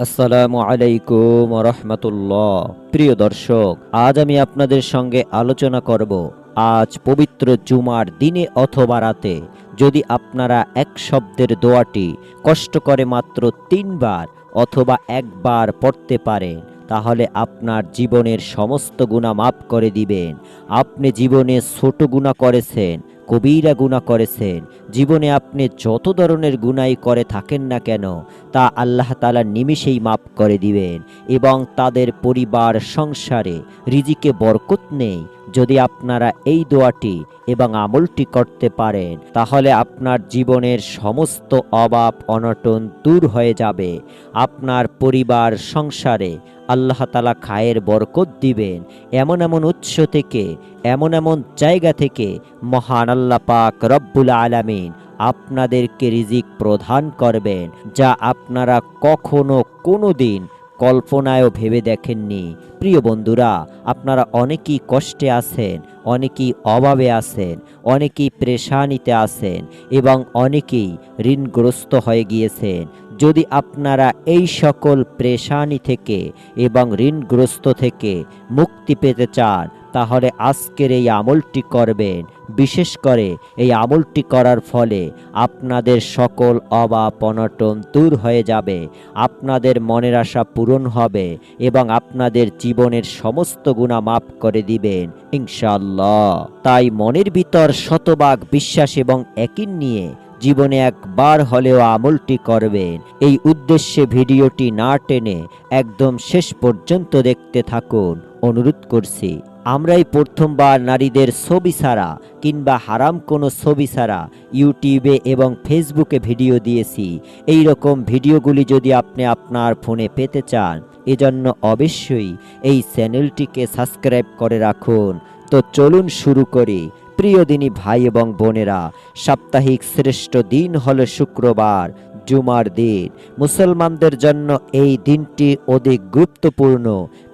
আসসালামু আলাইকুম রহমতুল্লাহ প্রিয় দর্শক, আজ আমি আপনাদের সঙ্গে আলোচনা করব আজ পবিত্র জুমার দিনে অথবা রাতে, যদি আপনারা এক শব্দের দোয়াটি কষ্ট করে মাত্র তিনবার অথবা একবার পড়তে পারেন, তাহলে আপনার জীবনের সমস্ত গুণা মাফ করে দিবেন। আপনি জীবনে ছোট গুণা করেছেন কবিরা গুণা করেছেন। জীবনে আপনি যত ধরনের গুনাই করে থাকেন না কেন, তা আল্লাহ তালা নিমিষেই মাফ করে দিবেন এবং তাদের পরিবার, সংসারে রিজিকে বরকত নেই। যদি আপনারা এই দোয়াটি এবং আমলটি করতে পারেন, তাহলে আপনার জীবনের সমস্ত অভাব, অনটন দূর হয়ে যাবে। আপনার পরিবার, সংসারে আল্লাহ তালা খায়ের বরকত দিবেন। এমন এমন উৎস থেকে, এমন এমন জায়গা থেকে মহান আল্লাহ পাক রব্বুল আলামিন আপনাদেরকে রিজিক প্রদান করবেন, যা আপনারা কখনো কোনো দিন কল্পনায়ও ভেবে দেখেননি। প্রিয় বন্ধুরা, আপনারা অনেকেই কষ্টে আছেন, অনেকেই অভাবে আছেন, অনেকেই প্রেশানিতে আছেন এবং অনেকেই ঋণগ্রস্ত হয়ে গিয়েছেন। যদি আপনারা এই সকল প্রেশানি থেকে এবং ঋণগ্রস্ত থেকে মুক্তি পেতে চান, তাহলে আজকের এই আমলটি করবেন। বিশেষ করে এই আমলটি করার ফলে আপনাদের সকল অভাব, অনটন দূর হয়ে যাবে, আপনাদের মনের আশা পূরণ হবে এবং আপনাদের জীবনের সমস্ত গুণা মাফ করে দিবেন ইনশাল্লাহ তাই মনের ভিতর শতভাগ বিশ্বাস এবং একিন নিয়ে জীবনে একবার হলেও আমলটি করবেন। এই উদ্দেশ্যে ভিডিওটি না টেনে একদম শেষ পর্যন্ত দেখতে থাকুন। অনুরোধ করছি, আমরাই প্রথমবার নারীদের ছবি ছাড়া কিংবা হারাম কোনো ছবি ছাড়া ইউটিউবে এবং ফেসবুকে ভিডিও দিয়েছি। এই রকম ভিডিওগুলি যদি আপনি আপনার ফোনে পেতে চান, এজন্য অবশ্যই এই চ্যানেলটিকে সাবস্ক্রাইব করে রাখুন। তো চলুন শুরু করি। প্রিয় দিনী ভাই এবং বোনেরা সাপ্তাহিক শ্রেষ্ঠ দিন হল শুক্রবার। জুমার দিন। মুসলমানদের জন্য এই দিনটি অধিক গুরুত্বপূর্ণ,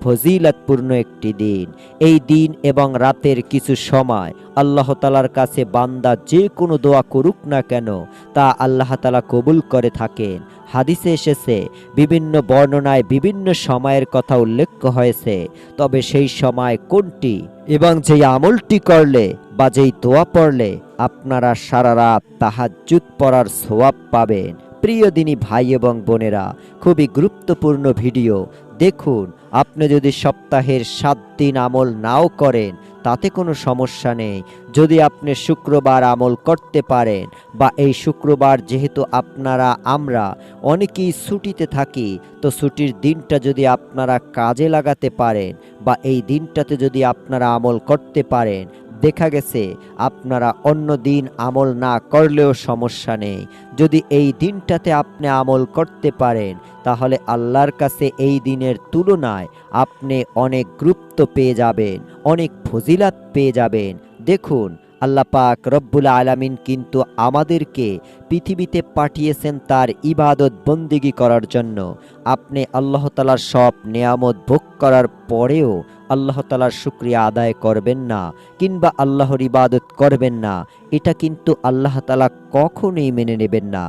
ফজিলতপূর্ণ একটি দিন। এই দিন এবং রাতের কিছু সময় আল্লাহ তালার কাছে বান্দা যে কোনো দোয়া করুক না কেন, তা আল্লাহ তালা কবুল করে থাকেন। হাদিসে এসেছে, বিভিন্ন বর্ণনায় বিভিন্ন সময়ের কথা উল্লেখ হয়েছে, তবে সেই সময় কোনটি এবং যেই আমলটি করলে বা যেই দোয়া পড়লে আপনারা সারা রাত তাহাজ্জুদ পড়ার সোয়াব পাবেন। প্রিয় দিনী ভাই এবং বোনেরা, খুবই গুরুত্বপূর্ণ ভিডিও। দেখুন, আপনি যদি সপ্তাহের সাত দিন আমল নাও করেন, তাতে কোনো সমস্যা নেই। যদি আপনি শুক্রবার আমল করতে পারেন, বা এই শুক্রবার যেহেতু আপনারা, আমরা অনেকেই ছুটিতে থাকি, তো ছুটির দিনটা যদি আপনারা কাজে লাগাতে পারেন, বা এই দিনটাতে যদি আপনারা আমল করতে পারেন দেখা গেছে, আপনারা অন্য দিন আমল না করলেও সমস্যা নেই। যদি এই দিনটাতে আপনি আমল করতে পারেন, তাহলে আল্লাহর কাছে এই দিনের তুলনায় আপনি অনেক গুরুত্ব পেয়ে যাবেন, অনেক ফজিলাত পেয়ে যাবেন। দেখুন আল্লাহ পাক রব্বুল আলামিন কিন্তু আমাদেরকে পৃথিবীতে পাঠিয়েছেন তার ইবাদত বন্দিগি করার জন্য। আপনি আল্লাহ তালার সব নেয়ামত ভোগ করার পরেও আল্লাহ তালার শুক্রিয়া আদায় করবেন না কিংবা আল্লাহর ইবাদত করবেন না। এটা কিন্তু আল্লাহ তালা কখনোই মেনে নেবেন না।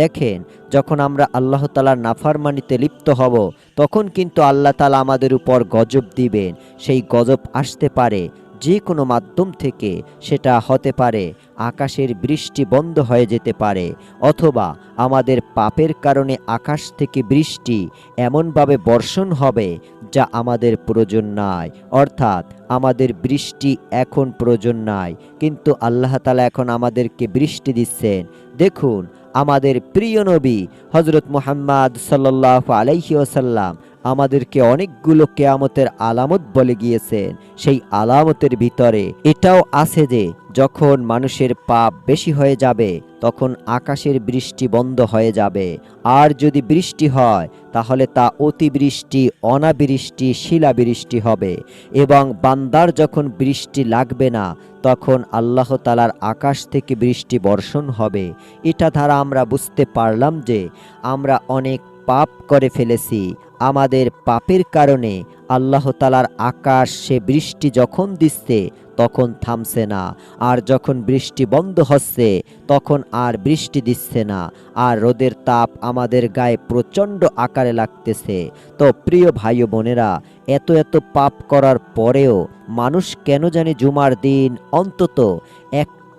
দেখেন, যখন আমরা আল্লাহ তালার নাফারমানিতে লিপ্ত হব, তখন কিন্তু আল্লাহ তালা আমাদের উপর গজব দিবেন। সেই গজব আসতে পারে যে কোনো মাধ্যম থেকে সেটা হতে পারে। আকাশের বৃষ্টি বন্ধ হয়ে যেতে পারে, অথবা আমাদের পাপের কারণে আকাশ থেকে বৃষ্টি এমনভাবে বর্ষণ হবে যা আমাদের প্রয়োজন নাই। অর্থাৎ আমাদের বৃষ্টি এখন প্রয়োজন নাই, কিন্তু আল্লাহ তালা এখন আমাদেরকে বৃষ্টি দিচ্ছেন। দেখুন, আমাদের প্রিয় নবী হজরত মোহাম্মদ সাল্লাহ আলাইহি ওসাল্লাম আমাদেরকে অনেকগুলো কেয়ামতের আলামত বলে গিয়েছেন। সেই আলামতের ভিতরে এটাও আছে যে, যখন মানুষের পাপ বেশি হয়ে যাবে, তখন আকাশের বৃষ্টি বন্ধ হয়ে যাবে। আর যদি বৃষ্টি হয়, তাহলে তা অতিবৃষ্টি, অনাবৃষ্টি, শিলাবৃষ্টি হবে। এবং বান্দার যখন বৃষ্টি লাগবে না, তখন আল্লাহ তালার আকাশ থেকে বৃষ্টি বর্ষণ হবে। এটা দ্বারা আমরা বুঝতে পারলাম যে, আমরা অনেক পাপ করে ফেলেছি। আমাদের পাপের কারণে আল্লাহ তালার আকাশ সে বৃষ্টি যখন দিচ্ছে, তখন থামছে না। আর যখন বৃষ্টি বন্ধ হচ্ছে, তখন আর বৃষ্টি দিচ্ছে না। আর রোদের তাপ আমাদের গায়ে প্রচণ্ড আকারে লাগতেছে। তো প্রিয় ভাই বোনেরা, এত এত পাপ করার পরেও মানুষ কেন জানি জুমার দিন অন্তত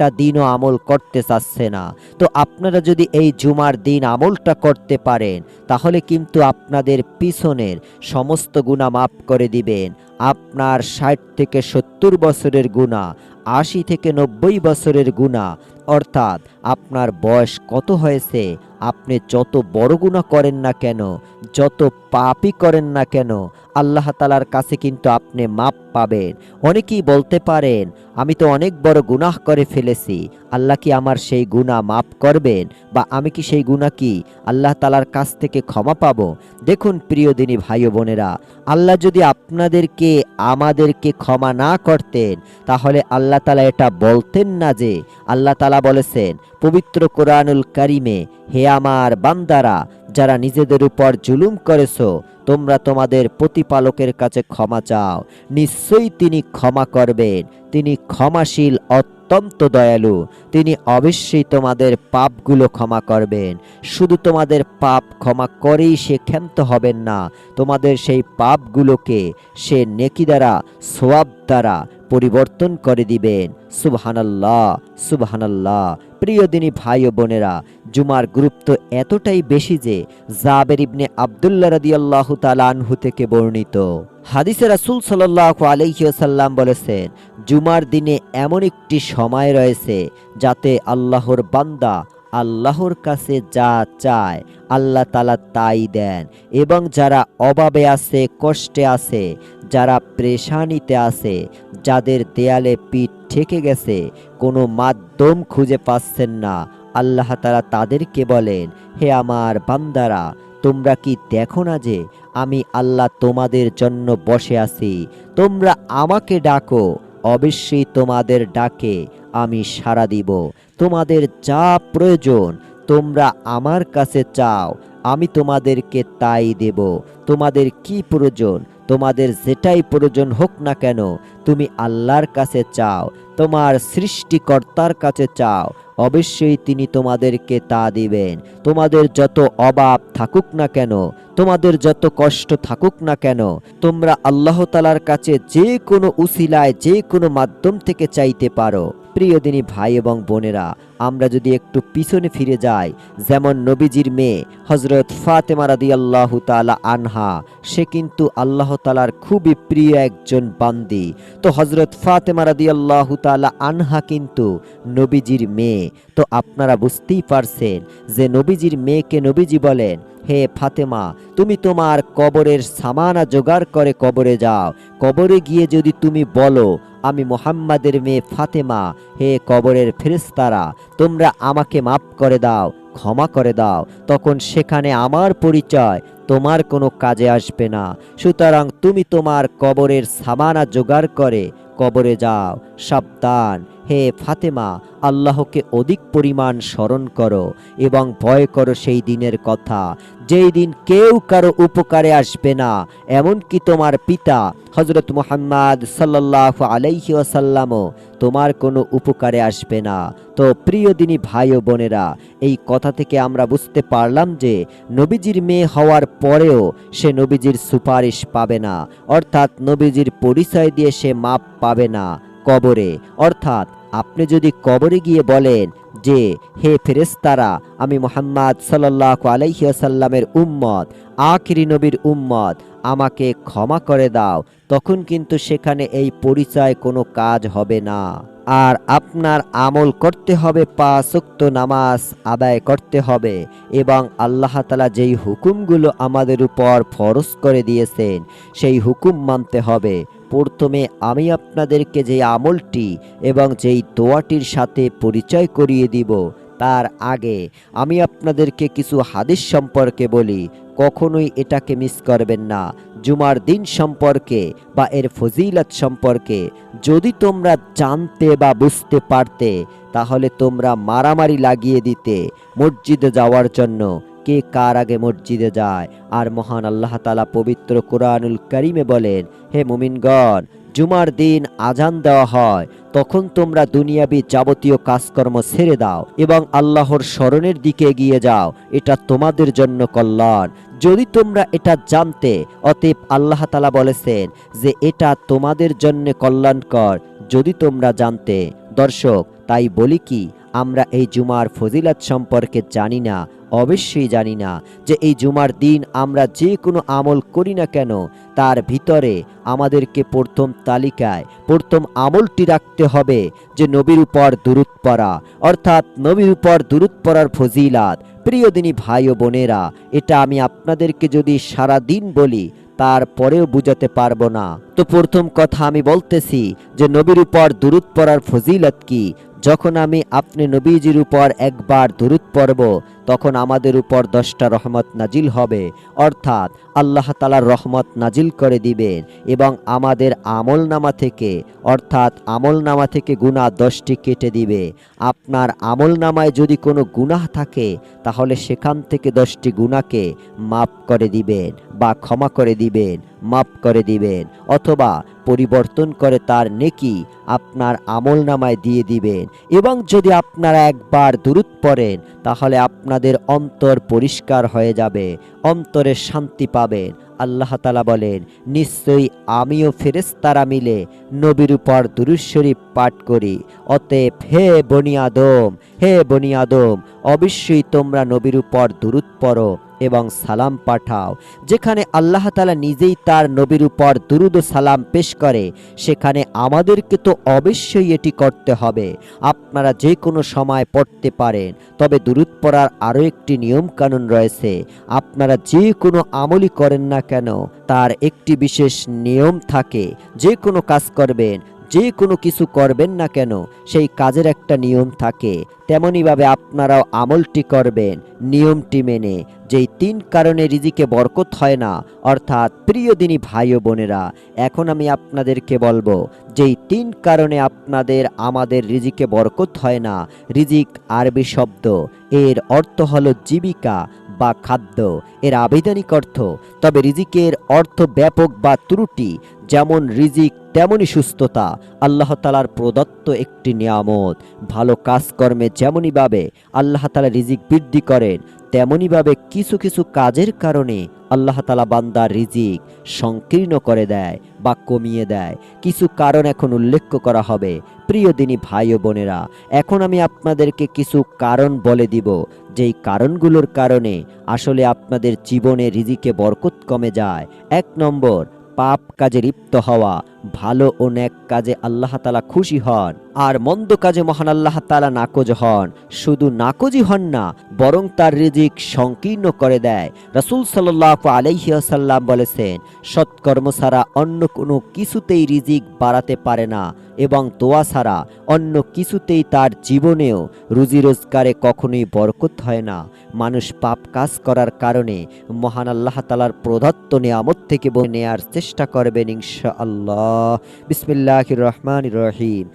একটা দিনও আমল করতে চাচ্ছে না। তো আপনারা যদি এই জুমার দিন আমলটা করতে পারেন, তাহলে কিন্তু আপনাদের পিছনের সমস্ত গুণা মাফ করে দিবেন। আপনার ষাট থেকে সত্তর বছরের গুণা আশি থেকে নব্বই বছরের গুণা অর্থাৎ আপনার বয়স কত হয়েছে, আপনি যত বড় গুণা করেন না কেন, যত পাপই করেন না কেন আল্লাহ তালার কাছে কিন্তু আপনি মাপ পাবেন। অনেকেই বলতে পারেন, আমি তো অনেক বড় গুনাহ করে ফেলেছি। আল্লাহ কি আমার সেই গুণা মাপ করবেন? বা আমি কি সেই গুণা কি আল্লাহ তালার কাছ থেকে ক্ষমা পাব? দেখুন প্রিয় দিনী ভাই বোনেরা, আল্লাহ যদি আপনাদেরকে, আমাদেরকে ক্ষমা না করতেন, তাহলে আল্লাহ তালা এটা বলতেন না যে, আল্লাহ তালা বলেছেন, পবিত্র কোরআনুল কারিমে, হে আমার বান্দারা যারা নিজেদের উপর জুলুম করেছ, তোমরা তোমাদের প্রতিপালকের কাছে ক্ষমা চাও। নিশ্চয়ই তিনি ক্ষমা করবেন। তিনি ক্ষমাশীল, অত্যন্ত দয়ালু। তিনি অবশ্যই তোমাদের পাপগুলো ক্ষমা করবেন। শুধু তোমাদের পাপ ক্ষমা করেই সে ক্ষান্ত হবেন না, তোমাদের সেই পাপগুলোকে সে নেকি দ্বারা, সোয়াব দ্বারা পরিবর্তন করে দিবেন। সুবহানাল্লাহ সুবহানাল্লাহ। প্রিয় দিনী ভাই ও বোনেরা, জুমার গুরুত্ব এতটাই বেশি যে জাবের ইবনে আবদুল্লাহ রাদিয়াল্লাহু তাআলা আনহু থেকে বর্ণিত। হাদিসে রাসূল সাল্লাল্লাহু আলাইহি ওয়াসাল্লাম বলেছেন, জুমার দিনে এমন একটি সময় রয়েছে যাতে আল্লাহর বান্দা আল্লাহর কাছে যা চায় আল্লাহ তালা তাই দেন এবং যারা অভাবে আছে, কষ্টে আছে, যারা প্রেশানিতে আছে, যাদের দেয়ালে পিঠ ঠেকে গেছে, কোনো মাধ্যম খুঁজে পাচ্ছেন না। আল্লাহ তারা তাদেরকে বলেন, হে আমার বান্দারা, তোমরা কি দেখো না যে আমি আল্লাহ তোমাদের জন্য বসে আছি? তোমরা আমাকে ডাকো, অবশ্যই তোমাদের ডাকে আমি সাড়া দিব। তোমাদের যা প্রয়োজন, তোমরা আমার কাছে চাও, আমি তোমাদেরকে তাই দেব। তোমাদের কি প্রয়োজন তোমাদের যেটাই প্রয়োজন হোক না কেন, তুমি আল্লাহর কাছে চাও, তোমার সৃষ্টিকর্তার কাছে চাও, অবশ্যই তিনি তোমাদেরকে তা দিবেন। তোমাদের যত অভাব থাকুক না কেন, তোমাদের যত কষ্ট থাকুক না কেন, তোমরা আল্লাহ তালার কাছে যে কোনো উসিলায়, যে কোনো মাধ্যম থেকে চাইতে পারো। প্রিয় দিনী ভাই এবং বোনেরা, আমরা যদি একটু পিছনে ফিরে যাই, যেমন নবীজির মেয়ে হজরত ফাতেমা রাদি আল্লাহ তালা আনহা, সে কিন্তু আল্লাহ তালার খুবই প্রিয় একজন বান্দি। তো হজরত ফাতেমা রাদি আল্লাহ তালা আনহা কিন্তু নবীজির মেয়ে। তো আপনারা বুঝতেই পারছেন যে নবীজির মেয়েকে নবীজি বলেন হে ফাতেমা, তুমি তোমার কবরের সামানা জোগাড় করে কবরে যাও। কবরে গিয়ে যদি তুমি বলো, আমি মোহাম্মদের মেয়ে ফাতেমা, হে কবরের ফেরেস্তারা তোমরা আমাকে মাফ করে দাও, ক্ষমা করে দাও। তখন সেখানে আমার পরিচয় তোমার কোনো কাজে আসবে না। সুতরাং তুমি তোমার কবরের সামানা জোগাড় করে কবরে যাও। সাবধান হে ফাতেমা, আল্লাহকে অধিক পরিমাণ স্মরণ করো এবং ভয় করো সেই দিনের কথা। যেই দিন কেউ কারও উপকারে আসবে না, এমনকি তোমার পিতা হজরত মুহাম্মদ সাল্লাহ আলাইহি ওয়াসাল্লামও তোমার কোনো উপকারে আসবে না। তো প্রিয় দিনী ভাই ও বোনেরা, এই কথা থেকে আমরা বুঝতে পারলাম যে নবীজির মেয়ে হওয়ার পরেও সে নবীজির সুপারিশ পাবে না। অর্থাৎ নবীজির পরিচয় দিয়ে সে মাপ পাবে না কবরে। অর্থাৎ আপনি যদি কবরে গিয়ে বলেন যে, হে ফেরেস্তারা আমি মোহাম্মদ সাল্লাহ আলাইসাল্লামের উম্মত, আখিরি নবীর উম্মত, আমাকে ক্ষমা করে দাও, তখন কিন্তু সেখানে এই পরিচয় কোনো কাজ হবে না। আর আপনার আমল করতে হবে পাঁচক্ত নামাজ আদায় করতে হবে, এবং আল্লাহ তালা যেই হুকুমগুলো আমাদের উপর ফরজ করে দিয়েছেন, সেই হুকুম মানতে হবে। প্রথমে আমি আপনাদেরকে যে আমলটি এবং যেই দোয়াটির সাথে পরিচয় করিয়ে দিব, তার আগে আমি আপনাদেরকে কিছু হাদিস সম্পর্কে বলি। কখনোই এটাকে মিস করবেন না। জুমার দিন সম্পর্কে বা এর ফজিলত সম্পর্কে যদি তোমরা জানতে বা বুঝতে পারতে, তাহলে তোমরা মারামারি লাগিয়ে দিতে মসজিদে যাওয়ার জন্য কে কার আগে মসজিদে যায়? আর মহান আল্লাহ তালা পবিত্র কোরআনুল করিমে বলেন, হে মুমিনগণ, জুমার দিন আজান দেওয়া হয়, তখন তোমরা দুনিয়াবি যাবতীয় কাজকর্ম ছেড়ে দাও এবং আল্লাহর স্মরণের দিকে এগিয়ে যাও। এটা তোমাদের জন্য কল্যাণ। যদি তোমরা এটা জানতে, অতএব আল্লাহ তালা বলেছেন যে, এটা তোমাদের জন্য কল্যাণকর। যদি তোমরা জানতে, দর্শক, তাই বলি কি, আমরা এই জুমার ফজিলাত সম্পর্কে জানি না অবশ্যই জানি না যে এই জুমার দিন আমরা যে কোনো আমল করি না কেন, তার ভিতরে আমাদেরকে প্রথম তালিকায়, প্রথম আমলটি রাখতে হবে যে নবীর উপর দূরত পড়া। অর্থাৎ নবীর উপর দূরত পড়ার ফজিলাত। প্রিয় দিনী ভাই ও বোনেরা, এটা আমি আপনাদেরকে যদি সারা দিন বলি, তারপরেও বুঝাতে পারব না। তো প্রথম কথা আমি বলতেছি যে নবীর উপর দূরত পড়ার ফজিলত কি? যখন আমি আপনি নবীজির উপর একবার দূরত পড়ব, তখন আমাদের উপর দশটা রহমত নাজিল হবে। অর্থাৎ আল্লাহ তালার রহমত নাজিল করে দিবেন এবং আমাদের আমল নামা থেকে, অর্থাৎ আমল নামা থেকে গুণা দশটি কেটে দিবে। আপনার আমল নামায় যদি কোনো গুনাহ থাকে, তাহলে সেখান থেকে দশটি গুণাকে মাফ করে দিবেন বা ক্ষমা করে দিবেন। মাফ করে দিবেন, অথবা পরিবর্তন করে তার নেকি আপনার আমল নামায় দিয়ে দিবেন। এবং যদি আপনারা একবার দূরত পড়েন, তাহলে আপনাদের অন্তর পরিষ্কার হয়ে যাবে, অন্তরে শান্তি পাবেন। আল্লাহ তালা বলেন, নিশ্চয়ই আমিও ফেরেস্তারা মিলে নবীর উপর দুরুদ শরীফ পাঠ করি। অতএব হে বনি আদম, হে বনি আদম, অবশ্যই তোমরা নবীর উপর দুরুদ পড়ো। এবং সালাম পাঠাও। যেখানে আল্লাহ তালা নিজেই তার নবীর উপর দুরুদ সালাম পেশ করে, সেখানে আমাদেরকে তো অবশ্যই এটি করতে হবে। আপনারা যে কোনো সময় পড়তে পারেন, তবে দুরুদ পড়ার আরও একটি নিয়ম কানুন রয়েছে। আপনারা যে কোনো আমলই করেন না কেন, তার একটি বিশেষ নিয়ম থাকে। যে কোনো কাজ করবেন যে কোনো কিছু করবেন না কেন, সেই কাজের একটা নিয়ম থাকে। তেমনইভাবে আপনারাও আমলটি করবেন, নিয়মটি মেনে। যেই তিন কারণে রিজিকে বরকত হয় না, অর্থাৎ প্রিয় দিনী ভাই ও বোনেরা, এখন আমি আপনাদেরকে বলব যেই তিন কারণে আপনাদের, আমাদের রিজিকে বরকত হয় না, রিজিক আরবি শব্দ, এর অর্থ হলো জীবিকা বা খাদ্য, এর আবেদনিক অর্থ, তবে রিজিকের অর্থ ব্যাপক বা ত্রুটি যেমন রিজিক তেমনই সুস্থতা। আল্লাহ তালার প্রদত্ত একটি নিয়ামত। ভালো কাজকর্মে যেমনইভাবে আল্লাহ তালা রিজিক বৃদ্ধি করেন তেমনইভাবে কিছু কিছু কাজের কারণে আল্লাহ তালা বান্দার রিজিক সংকীর্ণ করে দেয় বা কমিয়ে দেয়। কিছু কারণ এখন উল্লেখ করা হবে। প্রিয় দিনী ভাই ও বোনেরা, এখন আমি আপনাদেরকে কিছু কারণ বলে দিব। যেই কারণগুলোর কারণে আসলে আপনাদের জীবনে রিজিকে বরকত কমে যায়। এক নম্বর পাপ কাজে লিপ্ত হওয়া ভালো ও ন্যাক কাজে আল্লাহ তালা খুশি হন। আর মন্দ কাজে মহান আল্লাহ তালা নাকজ হন। শুধু নাকজই হন না, বরং তার রিজিক সংকীর্ণ করে দেয়। রাসুল সাল্লাহ আলাইসাল্লাম বলেছেন, সৎকর্ম ছাড়া অন্য কোনো কিছুতেই রিজিক বাড়াতে পারে না, এবং দোয়া ছাড়া অন্য কিছুতেই তার জীবনেও রুজি রোজগারে কখনোই বরকত হয় না। মানুষ পাপ কাজ করার কারণে মহান আল্লাহ তালার প্রদত্ত নিয়ামত থেকে নেয়ার চেষ্টা করবেন ইনশা আল্লাহ বিসমিল্লাহ রহমান রহিম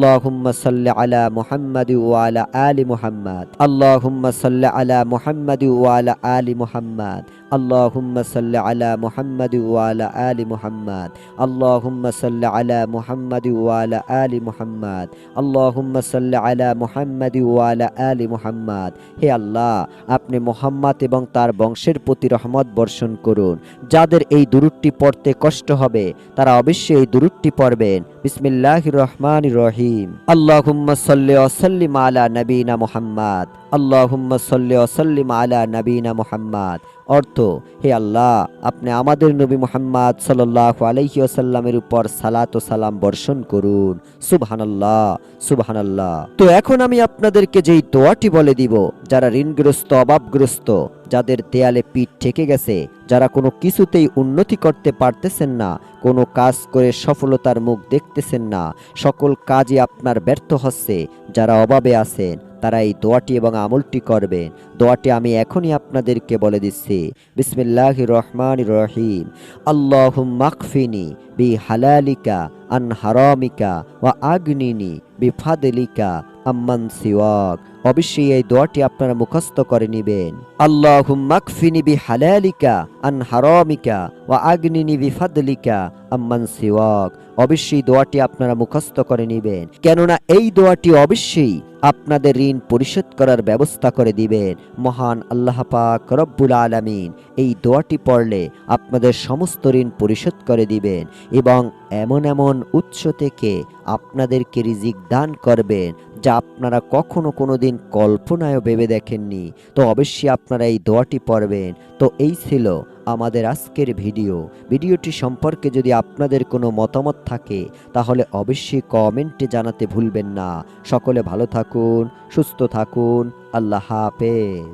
আল্লাহুম্মা সাল্লি আলা মুহাম্মাদি ওয়া আলা আলি মুহাম্মাদ আল্লাহুম্মা সাল্লি আলা মুহাম্মাদি ওয়া আলা আলি মুহাম্মাদ আল্লাহুম্মা সাল্লি আলা মুহাম্মাদি ওয়া আলা আলি মুহাম্মাদ আল্লাহুম্মা সাল্লি আলা মুহাম্মাদি ওয়া আলা আলি মুহাম্মাদ আল্লাহুম্মা সাল্লি আলা মুহাম্মাদি ওয়া আলা আলি মুহাম্মাদ হে আল্লাহ আপনি মোহাম্মদ এবং তার বংশের প্রতি রহমত বর্ষণ করুন। যাদের এই দুরুটটি পড়তে কষ্ট হবে, তারা অবশ্যই এই দুরুটটি পড়বেন। বিসমিল্লাহ রহমান রহিম। আল্লাহুম্মা সাল্লি ওয়াসাল্লিম আলা নবীনা মুহাম্মদ। আল্লাহুম্মা সাল্লি আলা নবীনা মুহাম্মদ। অর্থ, হে আল্লাহ, আপনি আমাদের নবী মুহাম্মদ সাল্লাল্লাহু আলাইহি ওয়াসাল্লামের উপর সালাত ও সালাম বর্ষণ করুন। সুবহানাল্লাহ সুবহানাল্লাহ। তো এখন আমি আপনাদেরকে যেই দোয়াটি বলে দিব, যারা ঋণগ্রস্ত, অভাবগ্রস্ত যাদের দেয়ালে পিঠ ঠেকে গেছে, যারা কোনো কিছুতেই উন্নতি করতে পারতেছেন না, কোনো কাজ করে সফলতার মুখ দেখতেছেন না, সকল কাজই আপনার ব্যর্থ হচ্ছে, যারা অভাবে আছেন তারা এই দোয়াটি এবং আমলটি করবেন। দোয়াটি আমি এখনই আপনাদেরকে বলে দিচ্ছি। বিসমিল্লাহ রহমান রহিম। আল্লাহ মাকফিনি বি হালালিকা আন হারামিকা ওয়া আগনিনি বি ফাদলিকা আম্মান সিওয়াক। অবশ্যই এই দোয়াটি আপনারা মুখস্থ করে নেবেন। আল্লাহ মাকফিনি বি হালালিকা আন হারামিকা ওয়া আগনিনি বি ফাদলিকা আম্মান সিওয়াক। অবশ্যই দোয়াটি আপনারা মুখস্থ করে নেবেন। কেননা এই দোয়াটি অবশ্যই আপনাদের ঋণ পরিশোধ করার ব্যবস্থা করে দিবেন। মহান আল্লাহ পাক রব্বুল আলামিন এই দোয়াটি পড়লে আপনাদের সমস্ত ঋণ পরিশোধ করে দিবেন এবং এমন এমন উৎস থেকে আপনাদেরকে রিজিক দান করবেন যা আপনারা কখনো কোনো দিন কল্পনায়ও ভেবে দেখেননি। তো অবশ্যই আপনারা এই দোয়াটি পড়বেন। তো এই ছিল আমাদের আজকের ভিডিও। ভিডিওটি সম্পর্কে যদি আপনাদের কোনো মতামত থাকে, তাহলে অবশ্যই কমেন্টে জানাতে ভুলবেন না। সকলে ভালো থাকুন, সুস্থ থাকুন। আল্লাহ হাফেজ।